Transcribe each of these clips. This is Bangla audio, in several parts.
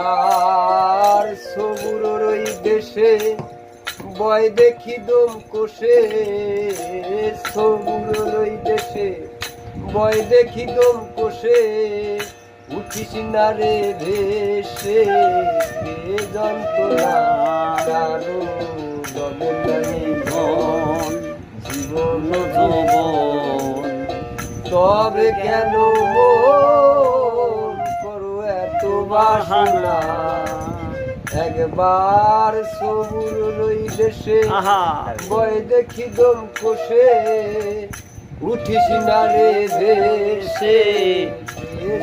আর সবুর ওই দেশে বয় দেখি দম কোষে সবুর ওই দেশে বয় দেখি দম কোষে উঠিস না রে ভেসে যন্ত্রণার জীবন তবে কেন বাসনা একবার সবুর লই দেশে বয় দেখি দম কোষে। উঠিস না রে দেশে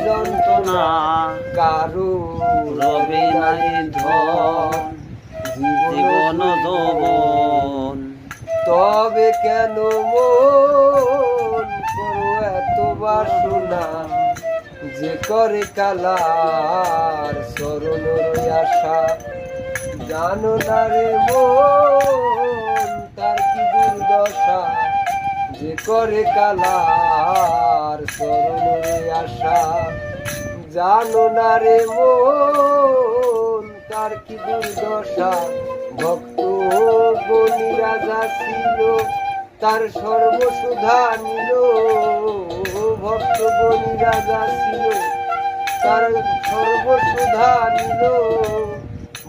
যন্ত্রণা কারু রবে নাই ধন। জীবন যৌবন। তবে কেন মন করো এত বাসনা? যে করে কালার স্মরণ আশা। জানো না রে মন, তার কি দুর্দশা? যে করে কালার স্মরণ আশা। জানো না রে মন, তার কি দুর্দশা? ভক্ত গনি রাজা ছিল, তার সর্বসুধা নিল। গনি রাজা ছিল, তার সর্বসুধা নিল।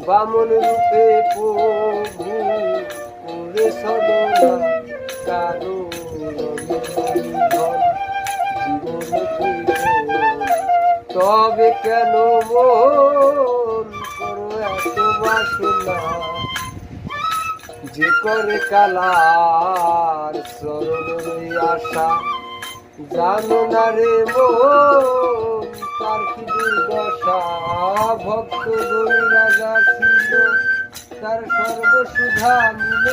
বামন রূপে প্রভু করে সদনা কারও তবে কেন মন যে করে কালার চরণ আশা জানো না রে মন তার কি দুর্দশা? ভক্ত গরি রাজা ছিল, তার সর্বসুধা মিল।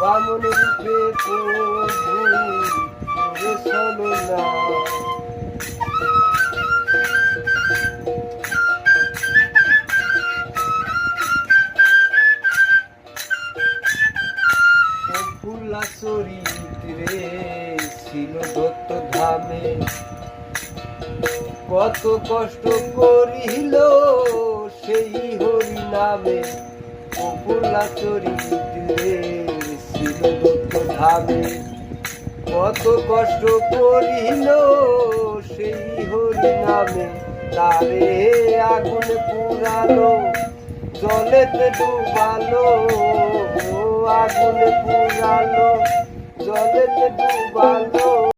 বামন রূপে চলো না। ফুলা চরিত্রে ছিল দত্ত ধামে কত কষ্ট করিল সেই হরি নামে ফুলা চরিত্রে ছিল দত্ত ধামে কত কষ্ট করিল সেই হরি নামে তারে আগুন পুরালো, জলেতে ডুবালো আগুন পুরালো। জলেতে ডুবালো